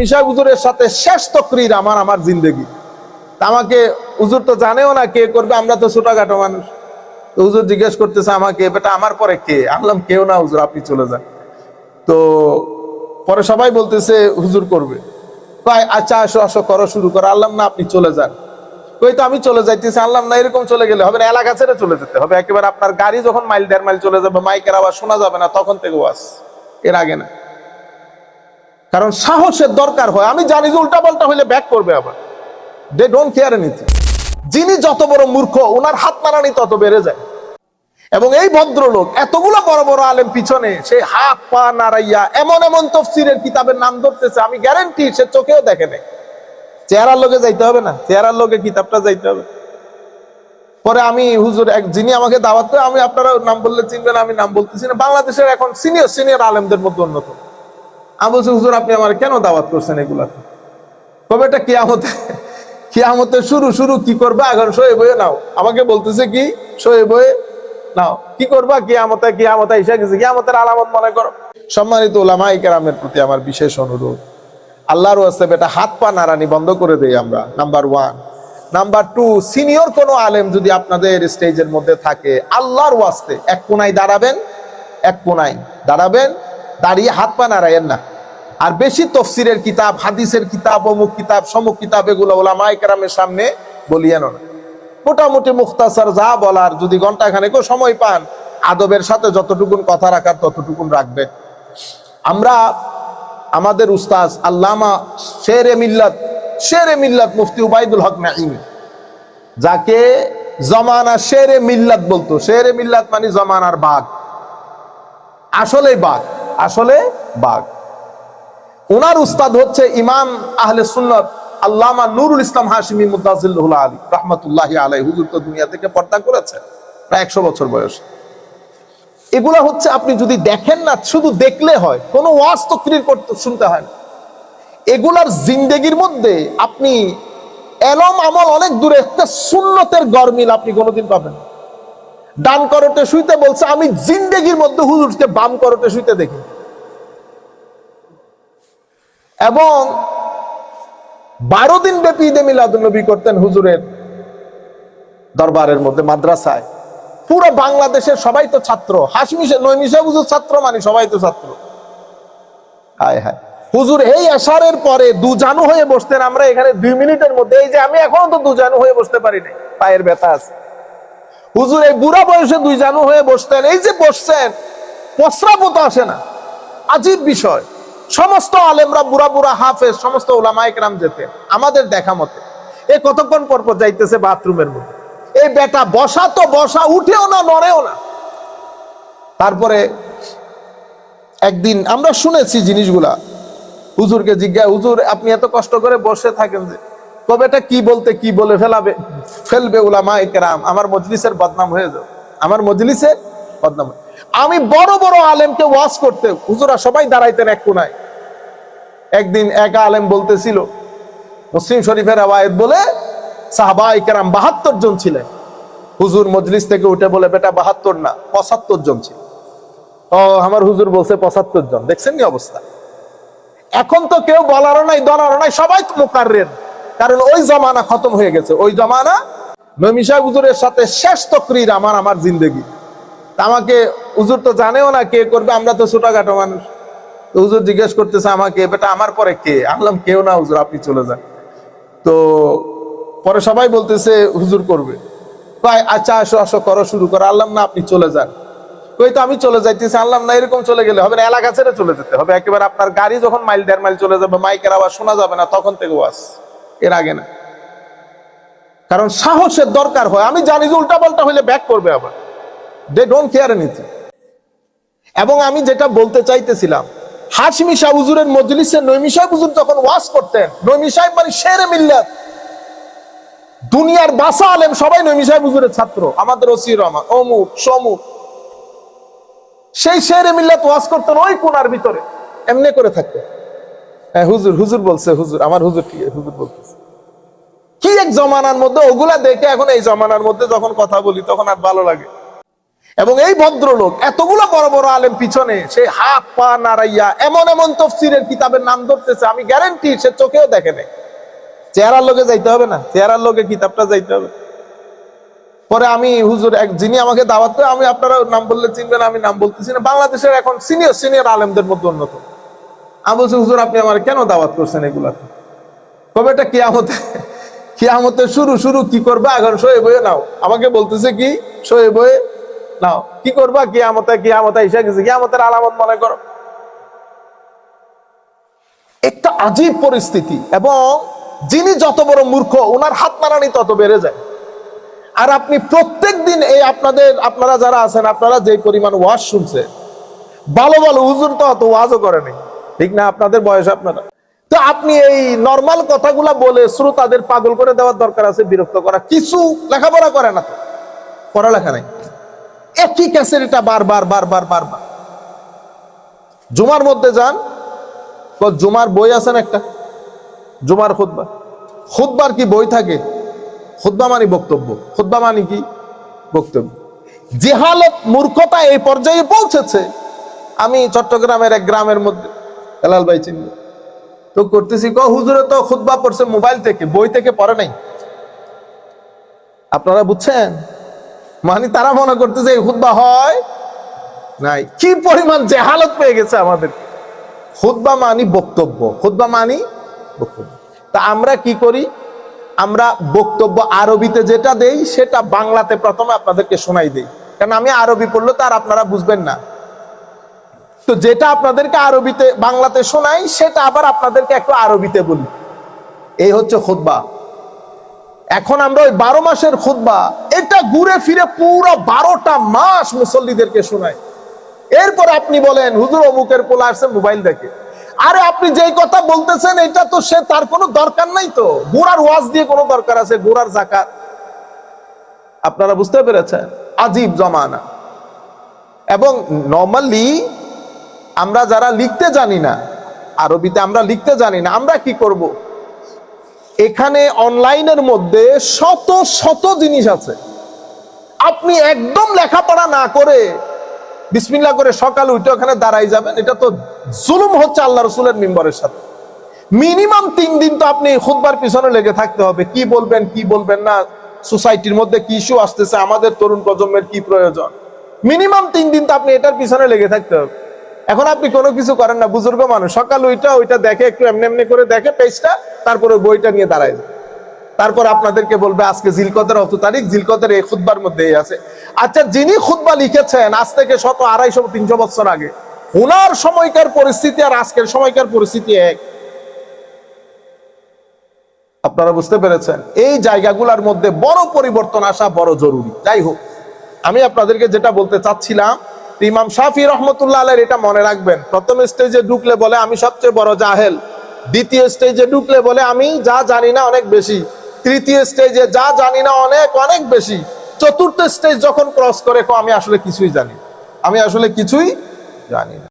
মিশা হুজুরের সাথে শেষ তকরির আমার আমার জিন্দগি। আমাকে, হুজুর তো জানেও না কে করবে, আমরা তো ছোটখাটো মানুষ। তো হুজুর জিজ্ঞেস করতেছে আমাকে, বেটা, আমার পরে কে? আনলাম কেউ না হুজুর, আপনি চলে যান। তো পরে সবাই বলতেছে, হুজুর করবে। কয় আচ্ছা আসো আসো, করো, শুরু করো। আনলাম না, আপনি চলে যান। কই, তো আমি চলে যাইতেছি। আনলাম না, এরকম চলে গেলে হবে না, এলাকা ছেড়ে চলে যেতে হবে। একেবারে আপনার গাড়ি যখন মাইল দেড় মাইল চলে যাবে, মাইকের আওয়াজ শোনা যাবে না, তখন থেকে ওয়াজ এর আগে না। কারণ সাহসের দরকার হয়। আমি জানি যে উল্টা পাল্টা হইলে ব্যাক করবে আবার। দে ডোন্ট কেয়ার এনিথিং যিনি যত বড় মূর্খ ওনার হাত নাড়ানি তত বেড়ে যায়। এবং এই ভদ্রলোক, এতগুলো বড় বড় আলেম পিছনে সে হাত পা নাড়াইয়া এমন এমন তফসিরের কিতাবের নাম ধরতেছে, আমি গ্যারান্টি সে চোখেও দেখে নেই। চেহারার লোকে যাইতে হবে না। চেহারার লোকে কিতাবটা যাইতে হবে। পরে আমি হুজুর এক যিনি আমাকে দাওয়াত আমি আপনারা নাম বললে চিনবেন, আমি নাম বলতেছি না। বাংলাদেশের এখন সিনিয়র সিনিয়র আলেমদের মধ্যে অন্যতম। আমি বলছি হুজুর, আপনি আমার কেন দাওয়াত করছেন এগুলাতে? কবে এটা শুরু শুরু কি করবা? এখন বয়ে নাও। আমাকে বলতেছে কি বয়ে নাও। কি করবা? গেছে। আলামত মনে করো। সম্মানিত ওলামা ইকেরামের প্রতি আমার বিশেষ অনুরোধ। আল্লাহর ওয়াস্তে বেটা হাত পা নাড়ানি বন্ধ করে দেই আমরা। Number one number two senior কোনো আলেম যদি আপনাদের স্টেজের মধ্যে থাকে, আল্লাহর ওয়াস্তে এক কোনায় দাঁড়াবেন, এক কোনায় দাঁড়াবেন, দাঁড়িয়ে হাত পা নাড়াইয়েন না। আর বেশি তফসিরের কিতাব, হাদিসের কিতাব, অমুক কিতাব, সমুক কিতাব, এগুলো ওলামা ইকরামের সামনে বলিয়েন না। মোটামুটি মুখতাসার যা বলার, যদি ঘণ্টা খানেকও সময় পান, আদবের সাথে যতটুকুন কথা রাখার ততটুকুন রাখবে। আমরা, আমাদের উস্তাজ আল্লামা শেরে মিল্লাত শেরে মিল্লাত মুফতি উবাইদুল হক নাইমি যাকে জমানা শেরে মিল্লাত বলতো। শেরে মিল্লাত মানে জমানার বাঘ। আসলে বাঘ আসলে বাঘ। ওনার উস্তাদ হচ্ছে ইমাম আহলে সুন্নত আল্লামা নুরুল ইসলাম হাশিমি মুদাজিল্লাহুল আলী, রহমতুল্লাহ আলাই হুজুর তো দুনিয়া থেকে পর্দা করেছে, প্রায় একশো বছর বয়স। এগুলা হচ্ছে আপনি যদি দেখেন না, শুধু দেখলে হয়, কোনো ওয়াজ তকরির করতে শুনতে হয় না। এগুলার জিন্দেগির মধ্যে আপনি এলম আমল অনেক দূরে, একটা সুন্নতের গরমিল আপনি কোনোদিন পাবেন। ডান করতে শুইতে বলছে, আমি জিন্দেগির মধ্যে হুজুরকে বাম করতে শুইতে দেখি। এবং বারো দিন ব্যাপী ঈদে মিলাদুন্নবী করতেন হুজুরের দরবারের মধ্যে মাদ্রাসায়। পুরো বাংলাদেশের সবাই তো ছাত্র। হাসমিশে নৈমিশা হুজুর ছাত্র মানে সবাই তো ছাত্র। হায় হায়। হুজুর এই আসারের পরে দুজানু হয়ে বসতেন। আমরা এখানে দুই মিনিটের মধ্যে, এই যে আমি এখনও তো দুজানু হয়ে বসতে পারি নাই। পায়ের ব্যথা আছে। হুজুর এই বুড়া বয়সে দুই জানু হয়ে বসতেন। এই যে বসছেন, প্রস্রাবও তো আসে না। আজীব বিষয়। সমস্ত আলেমরা বুড়া বুড়া হাফেজ, সমস্ত ওলামায়ক রাম যেতেন আমাদের দেখা মতে এ কতক্ষণ পর পর যাইতেছে বাথরুমের মধ্যে? এই বেটা বসা তো বসা, উঠেও না, নড়েও না। তারপরে একদিন আমরা শুনেছি জিনিসগুলা। হুজুরকে জিজ্ঞাসা হুজুর, আপনি এত কষ্ট করে বসে থাকেন যে কবে এটা কি বলতে, কি বলে ফেলাবে? ফেলবে উলামা একরাম আমার মজলিসের বদনাম হয়ে যাবে। আমার মজলিসের বদনাম হয়ে- আমি বড় বড় আলেমকে ওয়াজ করতে, হুজুরা সবাই দাঁড়াইতেন এক কোনায়। একদিন এক আলেম বলতেছিল, মুসলিম শরীফের আওয়ায়ত বলে সাহাবা ইকরাম বাহাত্তর জন ছিলেন। হুজুর মজলিস থেকে উঠে বলে, বেটা, বাহাত্তর না, পঁচাত্তর জন ছিল। ও আমার হুজুর বলছে, পঁচাত্তর জন। দেখছেন কি অবস্থা? এখন তো কেউ বলারও নাই দলারও নাই, সবাই তো মোকাররের। কারণ ওই জমানা খতম হয়ে গেছে। ওই জমানা নমিশা হুজুরের সাথে শেষ তকরির আমার আমার জিন্দগি। আমাকে হুজুর তো জানেও না কে করবে, আমরা তো ছোটখাটো মানুষ। তো হুজুর জিজ্ঞেস করতেছে আমাকে, বেটা, আমার পরে কে? আনলাম কেউ না হুজুর, আপনি চলে যান। তো পরে সবাই বলতেছে, হুজুর করবে। কয় আচ্ছা আসো আসো, করো, শুরু করো। আনলাম না, আপনি চলে যান। কই, তো আমি চলে যাইতেছি। আনলাম না, এরকম চলে গেলে হবে না, এলাকা ছেড়ে চলে যেতে হবে। একেবারে আপনার গাড়ি যখন মাইল, দেড় মাইল চলে যাবে, মাইকের আওয়াজ শোনা যাবে না, তখন থেকে ওয়াজ এর আগে না। কারণ সাহসের দরকার হয়। আমি জানি যে উল্টা পাল্টা হইলে ব্যাক করবে আবার। দে ডোন্ট কেয়ার এনিথিং এবং আমি যেটা বলতে চাইতেছিলাম হাসমি শাহ হুজুরের মজলিসে নৈমি সাহেব হুজুর যখন ওয়াজ করতেন, নৈমি সাহেব মানে শেরে মিল্লাত। দুনিয়ার বাসা আলেম সবাই নৈমি সাহেব হুজুরের ছাত্র। আমাদের ওসির রহমান, অমুক, সমুক। সেই শেরে মিল্লাত ওয়াজ করতেন ওই কোনার ভিতরে। এমনি করে থাকতেন। হ্যাঁ হুজুর হুজুর বলছে, হুজুর, আমার হুজুর কি, হুজুর বলতেছে। কি এক জমানার মধ্যে, ওগুলা দেখে এখন এই জমানার মধ্যে যখন কথা বলি, তখন আর ভালো লাগে। এবং এই ভদ্রলোক, এতগুলো বড় বড় আলেম পিছনে, সে হাত পা নাড়াইয়া এমন এমন তফসিরের কিতাবের নাম ধরতেছে, আমি গ্যারান্টি সে চোখেও দেখে নেই। চেহারার লোকে যাইতে হবে না, চেহারার লোকে কিতাবটা যাইতে হবে। পরে আমি হুজুর, এক যিনি আমাকে দাওয়াত করে, আমি আপনারা নাম বললে চিনবেন, আমি নাম বলতেছি না। বাংলাদেশের এখন সিনিয়র সিনিয়র আলেমদের মধ্যে অন্যতম। আমি বলছি, হুজুর, আপনি আমার কেন দাওয়াত করছেন এগুলাতে? কবে এটা কিয়ামতে কিয়ামতে শুরু শুরু কি করবে? এখন শোয়ে বয়ে নাও। আমাকে বলতেছে কি, শোয়ে বয়ে নাও, কি করবা? কিয়ামতে কিয়ামতে এসে গেছে। কিয়ামতের আলামত মনে করো। একটা আজীব পরিস্থিতি এবং যিনি যত বড় মূর্খ ওনার হাত নাড়ানি তত বেড়ে যায়। আর আপনি প্রত্যেক দিন এই আপনাদের, আপনারা যারা আছেন, আপনারা যে পরিমাণ ওয়াজ শুনছে, ভালো ভালো হুজুর তো অত ওয়াজও করেনি ঠিক না? আপনাদের বয়স আপনারা। তো আপনি এই নর্মাল কথাগুলা বলে শ্রোতাদের পাগল করে দেওয়ার দরকার আছে, বিরক্ত করা। কিছু লেখাপড়া করে না পড়ালেখা নাই। একই ক্যাসেট এটা বারবার বারবার বারবার জুমার মধ্যে যান জুমার বই আছেন একটা? জুমার খুদ্া খুদ্বার কি বই থাকে? খুদ্া মানে বক্তব্য। খুদ্া মানে কি? বক্তব্য। জেহালত মূর্খতা এই পর্যায়ে পৌঁছেছে। আমি চট্টগ্রামের এক গ্রামের মধ্যে, হেলাল ভাই চিনব। তো করতেছি ক, হুজুরে তো খুদ্া পড়ছে মোবাইল থেকে, বই থেকে পড়ে নাই। আপনারা বুঝছেন? মানে তারা মনে করতেছে এই খুদ্া হয় নাই। কি পরিমাণ জেহালত পেয়ে গেছে আমাদের। খুদ্া মানি বক্তব্য। খুদ্া মানি বক্তব্য। তা আমরা কি করি? আমরা বক্তব্য আরবিতে যেটা দেই, সেটা বাংলাতে প্রথমে আপনাদেরকে শোনাই দেই। কারণ আমি আরবি পড়লে, তার আপনারা বুঝবেন না। তো যেটা আপনাদেরকে আরবিতে, বাংলাতে শোনাই, সেটা আবার আপনাদেরকে একটু আরবিতে বলি। এই হচ্ছে খুদ্া এখন আমরা ওই বারো মাসের খুদ্া এটা ঘুরে ফিরে পুরো বারোটা মাস মুসল্লিদেরকে শোনাই। এরপর আপনি বলেন, হুজুর, অমুকের পোলা আসছে মোবাইল দেখে। আরে, আপনি যেই কথা বলতেছেন, এটা তো সে, তার কোনো দরকার নাই তো। গোড়ার ওয়াজ দিয়ে কোনো দরকার আছে? গোড়ার জাকাত। আপনারা বুঝতে পেরেছেন? আজীব জমানা। এবং নর্মালি আমরা যারা লিখতে জানি না, আরবিতে আমরা লিখতে জানি না, আমরা কি করব? এখানে অনলাইনের মধ্যে শত শত জিনিস আছে। আপনি একদম লেখাপড়া না করে বিসমিল্লা করে সকাল উঠে ওখানে দাঁড়াই যাবেন, এটা তো জুলুম হচ্ছে আল্লাহ রসুলের মেম্বারের সাথে। মিনিমাম তিন দিন তো আপনি খুদবার পিছনে লেগে থাকতে হবে, কি বলবেন কি বলবেন না, সোসাইটির মধ্যে কি ইস্যু আসতেছে, আমাদের তরুণ প্রজন্মের কি প্রয়োজন। মিনিমাম তিন দিন তো আপনি এটার পিছনে লেগে থাকতে হবে। এখন আপনি কোনো কিছু করেন না, বুজুর্গ মানুষ। সকাল ওইটা ওইটা দেখে একটু এমনি এমনি করে দেখে পেজটা, তারপরে বইটা নিয়ে দাঁড়ায় তারপর আপনাদেরকে বলবে, আজকে জিলকতের অত তারিখ জিলকতের এই খুদ্বার মধ্যে আছে। আচ্ছা যিনি খুদ্া লিখেছেন, আজ থেকে শত, আড়াইশো, তিনশো বছর আগে ওনার সময়কার পরিস্থিতি আর আজকের সময়কার পরিস্থিতি এক। আপনারা বুঝতে পেরেছেন? এই জায়গাগুলোর মধ্যে বড় পরিবর্তন আসা বড় জরুরি। যাই হোক, আমি আপনাদেরকে যেটা বলতে চাচ্ছিলাম ইমাম শাফি রহমতুল্লাহ আলের এটা মনে রাখবেন। প্রথম স্টেজে ঢুকলে বলে, আমি সবচেয়ে বড় জাহেল। দ্বিতীয় স্টেজে ঢুকলে বলে, আমি যা জানি না অনেক বেশি। তৃতীয় স্টেজে যা জানি না অনেক অনেক বেশি। চতুর্থ স্টেজ যখন ক্রস করে আমি আসলে কিছুই জানি আমি আসলে কিছুই জানি না।